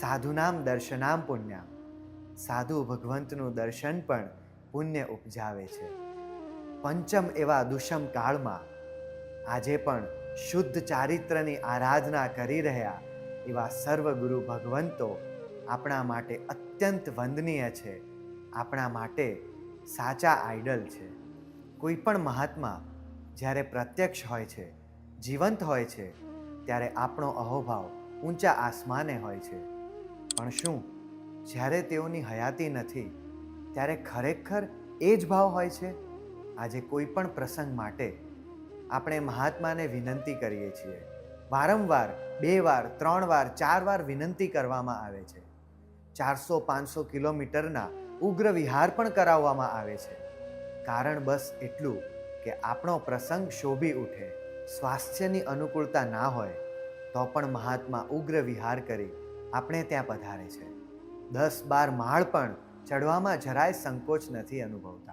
સાધુનામ દર્શનામ પુણ્યામ. સાધુ ભગવંતનું દર્શન પણ પુણ્ય ઉપજાવે છે. પંચમ એવા દુષમ કાળમાં આજે પણ શુદ્ધ ચારિત્રની આરાધના કરી રહ્યા એવા સર્વગુરુ ભગવંતો આપણા માટે અત્યંત વંદનીય છે. આપણા માટે સાચા આઈડલ છે. કોઈ પણ મહાત્મા જ્યારે પ્રત્યક્ષ હોય છે, જીવંત હોય છે, ત્યારે આપણો અહોભાવ ઊંચા આસમાને હોય છે. પણ શું? જ્યારે તેઓની હયાતી નથી, ત્યારે ખરેખર એ જ ભાવ હોય છે? આજે કોઈ પણ પ્રસંગ માટે આપણે મહાત્માને વિનંતી કરીએ છીએ. વારંવાર, બે વાર, ત્રણ વાર, ચાર વાર વિનંતી કરવામાં આવે છે. ચારસો, પાંચસો કિલોમીટરના ઉગ્ર વિહાર પણ કરાવવામાં આવે છે. કારણ બસ એટલું કે આપણો પ્રસંગ શોભી ઉઠે, સ્વાસ્થ્યની અનુકૂળતા ના હોય, તો પણ મહાત્મા ઉગ્ર વિહાર કરી આપણે ત્યાં પધારે છે. દસ બાર માળ પણ ચડવામાં જરાય સંકોચ નથી અનુભવતા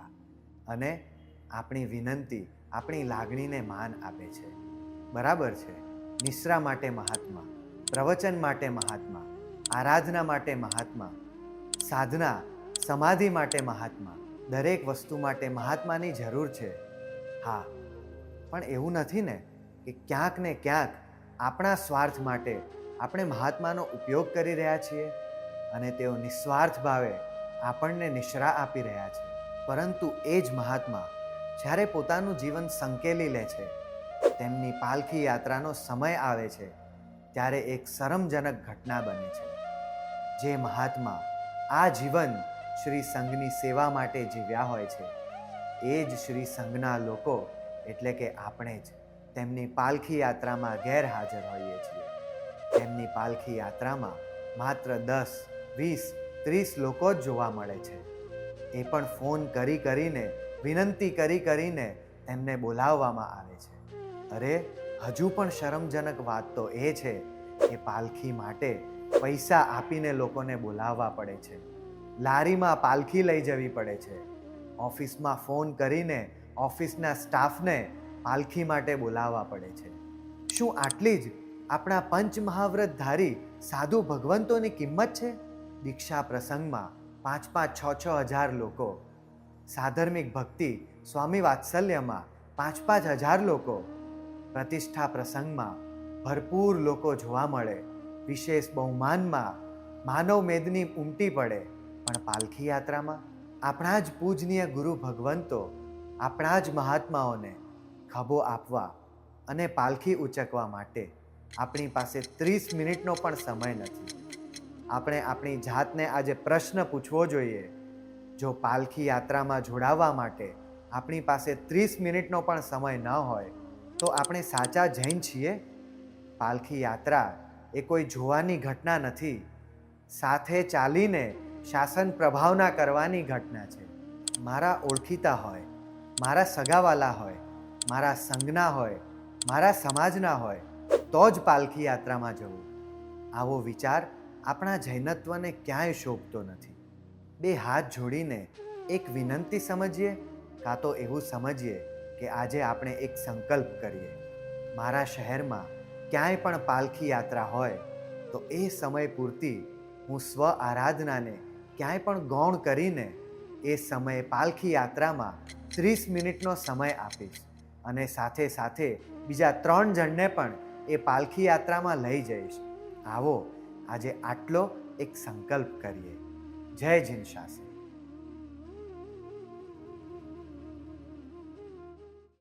અને આપણી વિનંતી, આપણી લાગણીને માન આપે છે. બરાબર છે. નિશ્રા માટે મહાત્મા, પ્રવચન માટે મહાત્મા, આરાધના માટે મહાત્મા, સાધના, સમાધિ માટે મહાત્મા, દરેક વસ્તુ માટે મહાત્માની જરૂર છે. હા, પણ એવું નથી ને કે ક્યાંક ને ક્યાંક આપણા સ્વાર્થ માટે આપણે મહાત્માનો ઉપયોગ કરી રહ્યા છીએ અને તેઓ નિસ્વાર્થ ભાવે આપણને નિશ્રા આપી રહ્યા છે. પરંતુ એ જ મહાત્મા જ્યારે પોતાનું જીવન સંકેલી લે છે, તેમની પાલખી યાત્રાનો સમય આવે છે, ત્યારે એક શરમજનક ઘટના બને છે. જે મહાત્મા આ જીવન શ્રી સંઘની સેવા માટે જીવ્યા હોય છે, એ જ શ્રી સંઘના લોકો એટલે કે આપણે જ તેમની પાલખી યાત્રામાં ગેરહાજર હોઈએ છીએ. તેમની પાલખી યાત્રામાં માત્ર દસ, વીસ, ત્રીસ લોકો જ જોવા મળે છે. એ પણ ફોન કરી કરીને, વિનંતી કરી કરીને તેમને બોલાવવામાં આવે છે. અરે, હજુ પણ શરમજનક વાત તો એ છે કે પાલખી માટે પૈસા આપીને લોકોને બોલાવવા પડે છે. લારીમાં પાલખી લઈ જવી પડે છે. ઓફિસમાં ફોન કરીને ઓફિસના સ્ટાફને પાલખી માટે બોલાવવા પડે છે. શું આટલી જ આપણા પંચમહાવ્રતધારી સાધુ ભગવંતોની કિંમત છે? દીક્ષા પ્રસંગમાં પાંચ પાંચ છ છ હજાર લોકો. સાધર્મિક ભક્તિ સ્વામી વાત્સલ્યમાં પાંચ પાંચ હજાર લોકો. પ્રતિષ્ઠા પ્રસંગમાં ભરપૂર લોકો જોવા મળે. વિશેષ બહુમાનમાં માનવ મેદની ઉમટી પડે. પણ પાલખી યાત્રામાં આપણા જ પૂજનીય ગુરુ ભગવંતો આપણા જ મહાત્માઓને ખભો આપવા અને પાલખી ઉચકવા માટે આપણી પાસે ત્રીસ મિનિટનો પણ સમય નથી. આપણે આપણી જાતને આજે પ્રશ્ન પૂછવો જોઈએ. જો પાલખી યાત્રામાં જોડાવા માટે આપણી પાસે ત્રીસ મિનિટનો પણ સમય ન હોય, તો આપણે સાચા જૈન છીએ? પાલખી યાત્રા એ કોઈ જોવાની ઘટના નથી. સાથે ચાલીને શાસન પ્રભાવના કરવાની ઘટના છે. મારા ઓળખીતા હોય, મારા સગાવાલા હોય, મારા સંઘના હોય, મારા સમાજના હોય તો જ પાલખી યાત્રામાં જવું. આવો વિચાર આપણા જૈનત્વને ક્યાંય શોભતો નથી. બે હાથ જોડીને એક વિનંતી સમજીએ કાં તો એવું સમજીએ કે આજે આપણે એક સંકલ્પ કરીએ. મારા શહેરમાં ક્યાંય પણ પાલખી યાત્રા હોય, તો એ સમય પૂરતી હું સ્વ આરાધનાને ક્યાંય પણ ગૌણ કરીને એ સમયે પાલખી યાત્રામાં ત્રીસ મિનિટનો સમય આપીશ. અને સાથે સાથે બીજા ત્રણ જણને પણ એ પાલખી યાત્રામાં લઈ જઈશ. આવો આજે આટલો એક સંકલ્પ કરીએ. જય જીન શાસન.